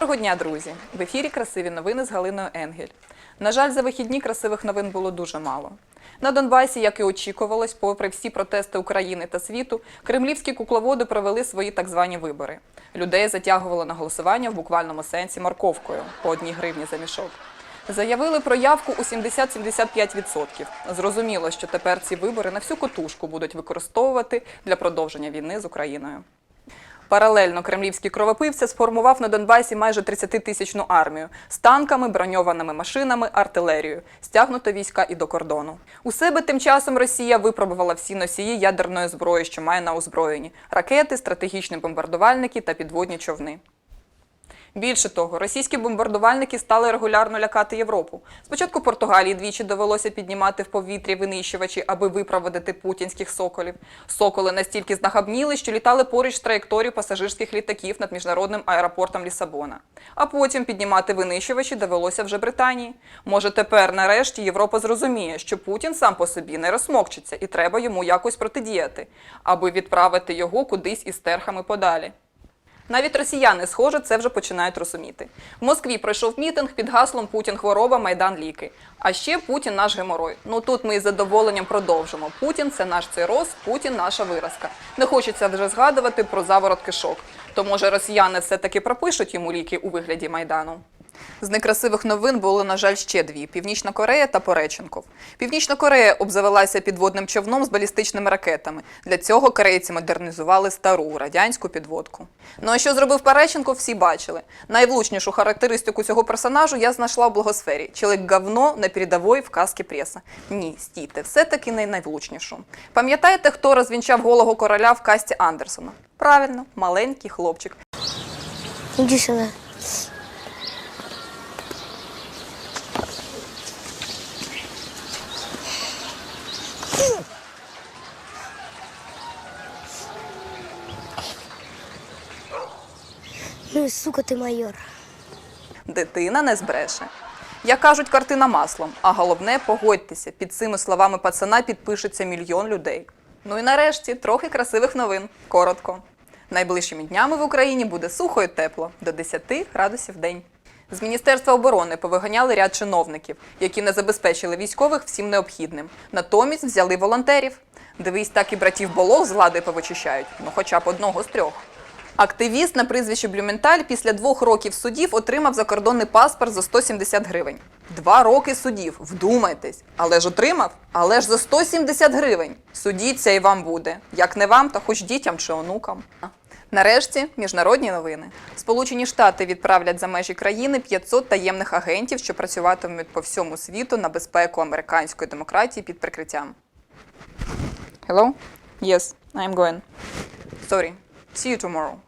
Доброго дня, друзі! В ефірі красиві новини з Галиною Енгель. На жаль, за вихідні красивих новин було дуже мало. На Донбасі, як і очікувалось, попри всі протести України та світу, кремлівські кукловоди провели свої так звані вибори. Людей затягували на голосування в буквальному сенсі морковкою по одній гривні за мішок. Заявили про явку у 70-75%. Зрозуміло, що тепер ці вибори на всю котушку будуть використовувати для продовження війни з Україною. Паралельно кремлівський кровопивця сформував на Донбасі майже 30-тисячну армію з танками, броньованими машинами, артилерією, стягнуто війська і до кордону. У себе тим часом Росія випробувала всі носії ядерної зброї, що має на озброєнні ракети, стратегічні бомбардувальники та підводні човни. Більше того, російські бомбардувальники стали регулярно лякати Європу. Спочатку Португалії двічі довелося піднімати в повітрі винищувачі, аби випроводити путінських соколів. Соколи настільки знахабніли, що літали поруч з траєкторією пасажирських літаків над міжнародним аеропортом Лісабона. А потім піднімати винищувачі довелося вже Британії. Може, тепер, нарешті, Європа зрозуміє, що Путін сам по собі не розмокчиться і треба йому якось протидіяти, аби відправити його кудись із терхами подалі. Навіть росіяни, схоже, це вже починають розуміти. В Москві пройшов мітинг під гаслом Путін хвороба, Майдан ліки. А ще Путін наш геморой. Ну тут ми із задоволенням продовжимо. Путін це наш цироз, Путін наша виразка. Не хочеться вже згадувати про заворот кишок. То може росіяни все-таки пропишуть йому ліки у вигляді майдану. З некрасивих новин були, на жаль, ще дві: Північна Корея та Пореченков. Північна Корея обзавелася підводним човном з балістичними ракетами. Для цього корейці модернізували стару радянську підводку. Ну а що зробив Пореченков, всі бачили. Найвлучнішу характеристику цього персонажу я знайшла в благосфері. Чоловік говно на передовій в казки преса. Ні, стійте, все-таки не найвлучнішу. Пам'ятаєте, хто розвінчав голого короля в касті Андерсона? Правильно, маленький хлопчик. Иди сюда. Ну и сука ты майор. Дитина не збреше. Як кажуть, картина маслом, а головне, погодьтеся, під цими словами пацана підпишеться мільйон людей. Ну і нарешті трохи красивих новин. Коротко. Найближчими днями в Україні буде сухо і тепло до 10 градусів день. З Міністерства оборони повиганяли ряд чиновників, які не забезпечили військових всім необхідним. Натомість взяли волонтерів. Дивись, так і братів Болох з влади повичищають, ну хоча б одного з трьох. Активіст на прізвище Блюменталь після двох років судів отримав закордонний паспорт за 170 гривень. Два роки судів, вдумайтесь. Але ж отримав? Але ж за 170 гривень. Судіться і вам буде. Як не вам, то хоч дітям чи онукам. Нарешті міжнародні новини. Сполучені Штати відправлять за межі країни 500 таємних агентів, що працюватимуть по всьому світу на безпеку американської демократії під прикриттям. Hello? Yes, I'm going. Sorry. See you tomorrow.